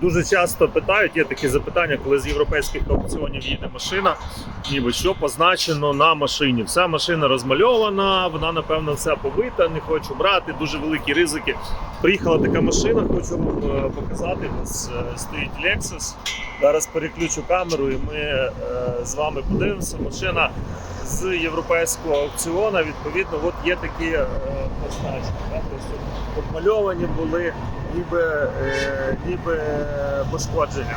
Дуже часто питають, є такі запитання, коли з європейських аукціонів їде машина, ніби що позначено на машині. Вся машина розмальована, вона напевно вся побита, не хочу брати, дуже великі ризики. Приїхала така машина, хочу вам е, показати. Е, стоїть Lexus. Зараз переключу камеру і ми е, з вами подивимося. Машина з європейського аукціону. Відповідно, от є такі е, позначки. тобто Обмальовані були ніби, е, ніби пошкодження.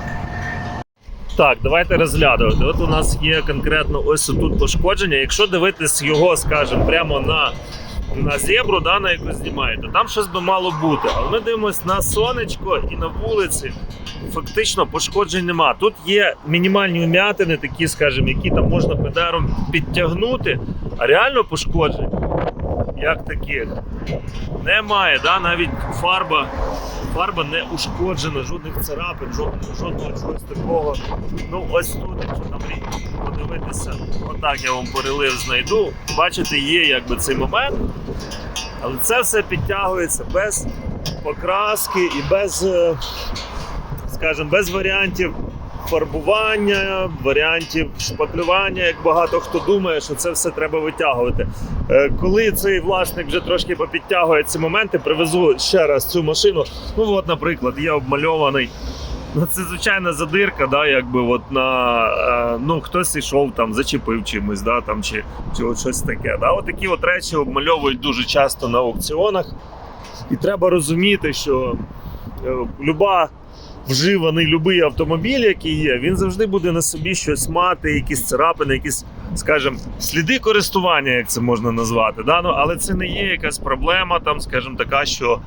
Так, давайте розглядувати. От у нас є конкретно ось тут пошкодження. Якщо дивитись його, скажімо, прямо на, на зебру, да, на яку знімаєте, там щось би мало бути. Але ми дивимося на сонечко і на вулиці. Фактично пошкоджень нема. Тут є мінімальні вмятини, такі, скажімо, які там можна педером підтягнути, а реально пошкоджень, як таких, немає. Да? Навіть фарба, фарба не ушкоджена, жодних царапин, жодного, жодного чогось такого. Ну, ось тут, якщо там подивитися, отак я вам перелив знайду. Бачите, є якби цей момент. Але це все підтягується без покраски і без, е, скажімо, без варіантів фарбування, варіантів шпаклювання, як багато хто думає, що це все треба витягувати. Е, Коли цей власник вже трошки попідтягує ці моменти, привезу ще раз цю машину. Ну, от, наприклад, є обмальований. Ну, це звичайна задирка, да, якби от на е, ну хтось ішов там, зачепив чимось, да, там чи, чи от щось таке. Да. От такі от речі обмальовують дуже часто на аукціонах. І треба розуміти, що е, люба вживаний любий автомобіль, який є, він завжди буде на собі щось мати, якісь царапини, якісь, скажімо, сліди користування, як це можна назвати. Да? Ну, але це не є якась проблема, там, скажімо, така, що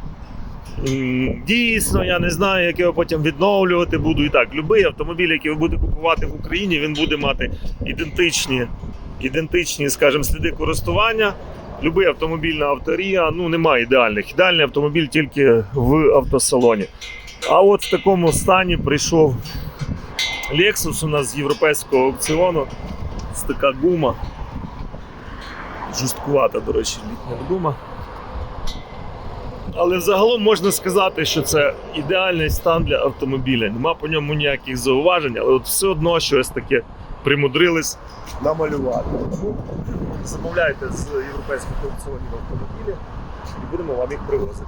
дійсно я не знаю, як його потім відновлювати буду. І так, будь-який автомобіль, який ви будете купувати в Україні, він буде мати ідентичні, ідентичні, скажімо, сліди користування. Любий автомобіль на авторія, ну немає ідеальних. Ідеальний автомобіль тільки в автосалоні. А от в такому стані прийшов Lexus у нас з європейського аукціону. Ось така гума. Жорсткувата, до речі, літня гума. Але загалом можна сказати, що це ідеальний стан для автомобіля. Нема по ньому ніяких зауважень, але от все одно щось таке примудрились намалювати. Замовляйте з європейських аукціонів автомобілі і будемо вам їх привозити.